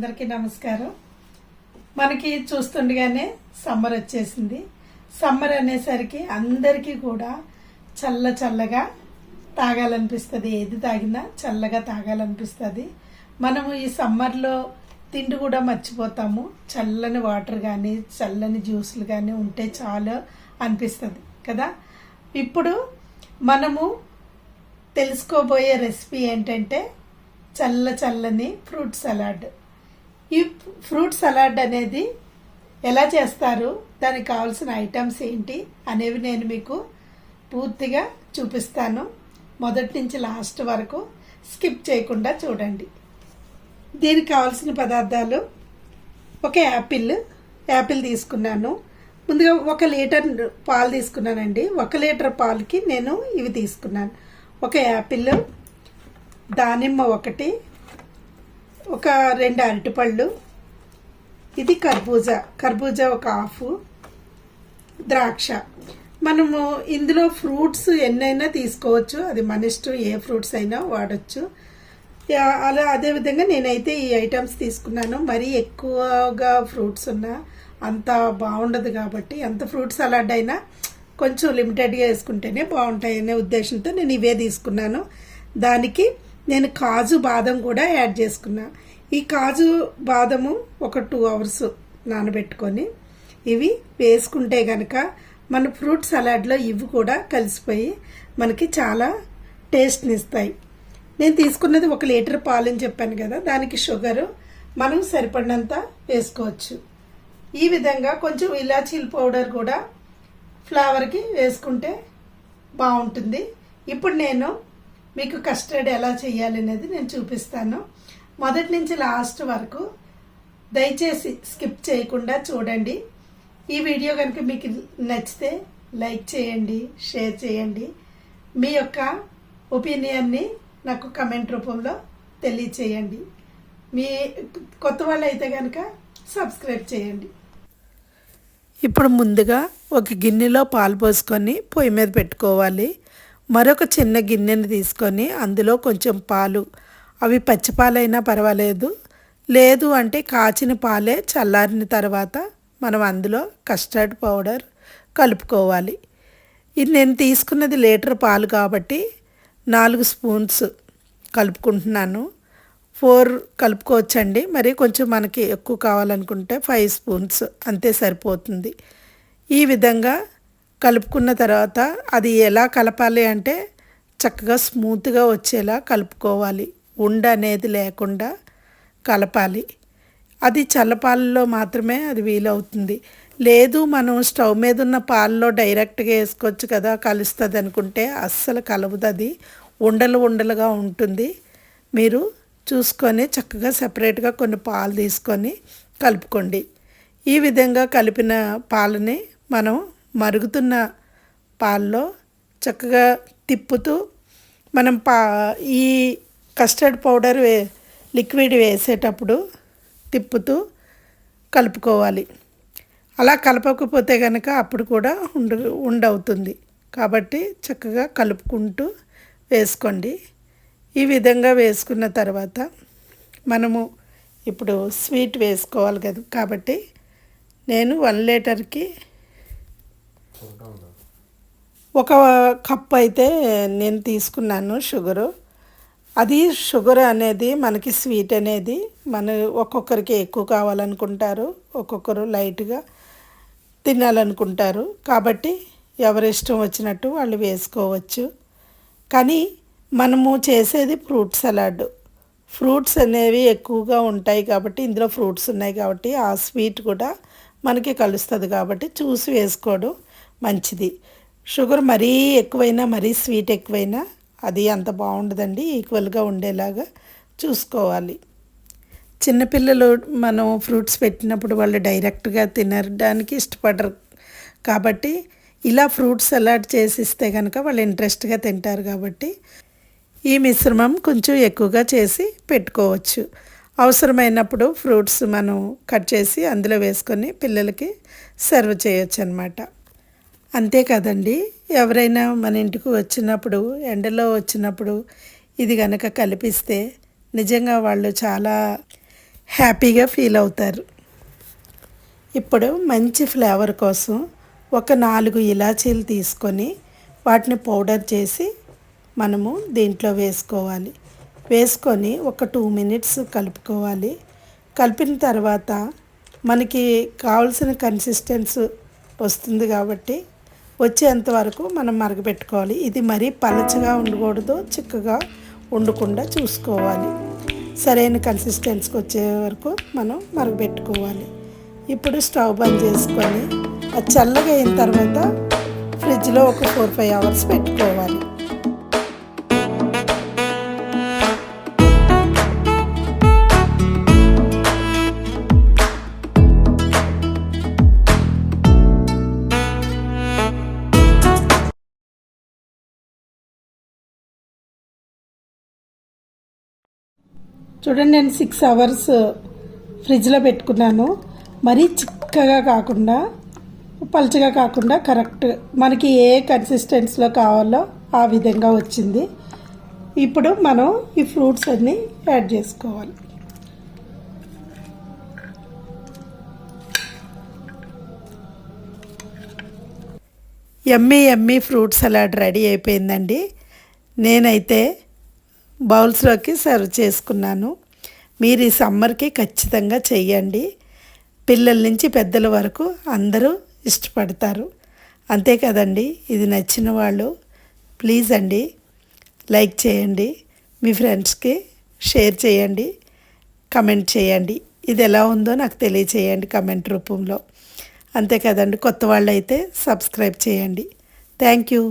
అందరికీ నమస్కారం. మనకి చూస్తుండగానే సమ్మర్ వచ్చేసింది. సమ్మర్ అనేసరికి అందరికీ కూడా చల్ల చల్లగా తాగాలనిపిస్తుంది. ఏది తాగినా చల్లగా తాగాలనిపిస్తుంది. మనము ఈ సమ్మర్లో తిండి కూడా మర్చిపోతాము. చల్లని వాటర్ కానీ చల్లని జ్యూస్లు కానీ ఉంటే చాలు అనిపిస్తుంది కదా? ఇప్పుడు మనము తెలుసుకోబోయే రెసిపీ ఏంటంటే చల్ల చల్లని ఫ్రూట్ సలాడ్. ఈ ఫ్రూట్ సలాడ్ అనేది ఎలా చేస్తారు? దానికి కావాల్సిన ఐటమ్స్ ఏంటి? అనేవి నేను మీకు పూర్తిగా చూపిస్తాను. మొదటి నుంచి లాస్ట్ వరకు స్కిప్ చేయకుండా చూడండి. దీనికి కావాల్సిన పదార్థాలు ఒక యాపిల్ యాపిల్ తీసుకున్నాను. ముందుగా ఒక లీటర్ పాలు తీసుకున్నానండి. ఒక లీటర్ పాలకి నేను ఇవి తీసుకున్నాను. ఒక యాపిల్ దానిమ్మ ఒకటి ఒక రెండు అరటిపళ్ళు ఇది కర్బూజా. కర్బూజా ఒక హాఫ్ ద్రాక్ష. మనము ఇందులో ఫ్రూట్స్ ఎన్నైనా తీసుకోవచ్చు. అది మన ఇష్టం ఏ ఫ్రూట్స్ అయినా వాడచ్చు. అలా అదేవిధంగా నేనైతే ఈ ఐటమ్స్ తీసుకున్నాను. మరీ ఎక్కువగా ఫ్రూట్స్ ఉన్నా అంత బాగుండదు కాబట్టి ఎంత ఫ్రూట్ సలాడ్ అయినా కొంచెం లిమిటెడ్గా వేసుకుంటేనే బాగుంటాయనే ఉద్దేశంతో నేను ఇవే తీసుకున్నాను. దానికి నేను కాజు బాదం కూడా యాడ్ చేసుకున్నా. ఈ కాజు బాదము ఒక టూ అవర్స్ నానబెట్టుకొని ఇవి వేసుకుంటే కనుక మన ఫ్రూట్ సలాడ్లో ఇవి కూడా కలిసిపోయి మనకి చాలా టేస్ట్ని ఇస్తాయి నేను తీసుకున్నది ఒక లీటర్ పాలని చెప్పాను కదా దానికి షుగరు మనం సరిపడినంత వేసుకోవచ్చు. ఈ విధంగా కొంచెం ఇలాచీల పౌడర్ కూడా ఫ్లేవర్కి వేసుకుంటే బాగుంటుంది. ఇప్పుడు నేను మీకు కస్టర్డ్ ఎలా చేయాలి అనేది నేను చూపిస్తాను. మొదటి నుంచి లాస్ట్ వరకు దయచేసి స్కిప్ చేయకుండా చూడండి. ఈ వీడియో కనుక మీకు నచ్చితే లైక్ చేయండి షేర్ చేయండి. మీ యొక్క ఒపీనియన్ని నాకు కమెంట్ రూపంలో తెలియచేయండి. మీ కొత్త వాళ్ళు అయితే కనుక సబ్స్క్రైబ్ చేయండి. ఇప్పుడు ముందుగా ఒక గిన్నెలో పాలు పోసుకొని పొయ్యి మీద పెట్టుకోవాలి. మరొక చిన్న గిన్నెని తీసుకొని అందులో కొంచెం పాలు. అవి పచ్చి పాలైనా పర్వాలేదు. లేదు అంటే కాచిన పాలే చల్లారిన తర్వాత మనం అందులో కస్టర్డ్ పౌడర్ కలుపుకోవాలి. ఇది నేను తీసుకున్నది లీటర్ పాలు కాబట్టి నాలుగు స్పూన్స్ కలుపుకుంటున్నాను. ఫోర్ కలుపుకోవచ్చండి. మరి కొంచెం మనకి ఎక్కువ కావాలనుకుంటే ఫైవ్ స్పూన్స్ అంతే సరిపోతుంది. ఈ విధంగా కలుపుకున్న తర్వాత అది ఎలా కలపాలి అంటే చక్కగా స్మూత్గా వచ్చేలా కలుపుకోవాలి. ఉండ అనేది లేకుండా కలపాలి. అది చల్లపాలలో మాత్రమే అది వీలవుతుంది. లేదు మనం స్టవ్ మీద ఉన్న పాలలో డైరెక్ట్గా వేసుకోవచ్చు కదా కలుస్తుంది అనుకుంటే అస్సలు కలవదు అది. ఉండలు ఉండలుగా ఉంటుంది. మీరు చూసుకొని చక్కగా సపరేట్గా కొన్ని పాలు తీసుకొని కలుపుకోండి. ఈ విధంగా కలిపిన పాలని మనం మరుగుతున్న పాల్లో చక్కగా తిప్పుతూ మనం పా ఈ కస్టర్డ్ పౌడర్ వే లిక్విడ్ వేసేటప్పుడు తిప్పుతూ కలుపుకోవాలి. అలా కలపకపోతే కనుక అప్పుడు కూడా ఉండు ఉండవుతుంది. కాబట్టి చక్కగా కలుపుకుంటూ వేసుకోండి. ఈ విధంగా వేసుకున్న తర్వాత మనము ఇప్పుడు స్వీట్ వేసుకోవాలి కదా కాబట్టి నేను వన్ లీటర్కి ఒక కప్ అయితే నేను తీసుకున్నాను షుగరు. అది షుగర్ అనేది మనకి స్వీట్ అనేది మన ఒక్కొక్కరికి ఎక్కువ కావాలనుకుంటారు. ఒక్కొక్కరు లైట్గా తినాలనుకుంటారు. కాబట్టి ఎవరి ఇష్టం వచ్చినట్టు వాళ్ళు వేసుకోవచ్చు. కానీ మనము చేసేది ఫ్రూట్ సలాడ్. ఫ్రూట్స్ అనేవి ఎక్కువగా ఉంటాయి కాబట్టి ఇందులో ఫ్రూట్స్ ఉన్నాయి కాబట్టి ఆ స్వీట్ కూడా మనకి కలుస్తుంది కాబట్టి చూసి వేసుకోవడం మంచిది. షుగర్ మరీ ఎక్కువైనా మరీ స్వీట్ ఎక్కువైనా అది అంత బాగుండదండి ఈక్వల్గా ఉండేలాగా చూసుకోవాలి. చిన్నపిల్లలు మనం ఫ్రూట్స్ పెట్టినప్పుడు వాళ్ళు డైరెక్ట్గా తినడానికి ఇష్టపడరు. కాబట్టి ఇలా ఫ్రూట్ సలాడ్ చేసిస్తే కనుక వాళ్ళు ఇంట్రెస్ట్గా తింటారు కాబట్టి ఈ మిశ్రమం కొంచెం ఎక్కువగా చేసి పెట్టుకోవచ్చు. అవసరమైనప్పుడు ఫ్రూట్స్ మనం కట్ చేసి అందులో వేసుకొని పిల్లలకి సర్వ్ చేయొచ్చు అనమాట అంతే కదండి. ఎవరైనా మన ఇంటికి వచ్చినప్పుడు ఎండలో వచ్చినప్పుడు ఇది కనుక కలిపిస్తే నిజంగా వాళ్ళు చాలా హ్యాపీగా ఫీల్ అవుతారు. ఇప్పుడు మంచి ఫ్లేవర్ కోసం ఒక నాలుగు ఇలాచీలు తీసుకొని వాటిని పౌడర్ చేసి మనము దీంట్లో వేసుకోవాలి. వేసుకొని ఒక టూ మినిట్స్ కలుపుకోవాలి. కలిపిన తర్వాత మనకి కావాల్సిన కన్సిస్టెన్స్ వస్తుంది కాబట్టి వచ్చేంత వరకు మనం మరగపెట్టుకోవాలి. ఇది మరీ పలచగా ఉండకూడదు చిక్కగా ఉండకుండా చూసుకోవాలి. సరైన కన్సిస్టెన్సీకి వచ్చే వరకు మనం మరగపెట్టుకోవాలి. ఇప్పుడు స్టవ్ బంద్ చేసుకొని అది చల్లగా అయిన తర్వాత ఫ్రిడ్జ్లో ఒక ఫోర్ ఫైవ్ అవర్స్ పెట్టుకోవాలి. చూడండి నేను సిక్స్ అవర్స్ ఫ్రిడ్జ్లో పెట్టుకున్నాను. మరీ చిక్కగా కాకుండా పలుచగా కాకుండా కరెక్ట్ మనకి ఏ కన్సిస్టెన్సీలో కావాలో ఆ విధంగా వచ్చింది. ఇప్పుడు మనం ఈ ఫ్రూట్స్ అన్నీ యాడ్ చేసుకోవాలి. ఎమ్మీ ఎమ్మీ ఫ్రూట్ సలాడ్ రెడీ అయిపోయిందండి. నేనైతే బౌల్స్లోకి సర్వ్ చేసుకున్నాను. మీరు ఈ సమ్మర్కి ఖచ్చితంగా చేయండి పిల్లల నుంచి పెద్దల వరకు అందరూ ఇష్టపడతారు. అంతే కదండి ఇది నచ్చిన వాళ్ళు ప్లీజ్ అండి లైక్ చేయండి మీ ఫ్రెండ్స్కి షేర్ చేయండి కమెంట్ చేయండి. ఇది ఎలా ఉందో నాకు తెలియచేయండి కమెంట్ రూపంలో. అంతే కదండి కొత్త వాళ్ళు అయితే సబ్స్క్రైబ్ చేయండి. Thank you.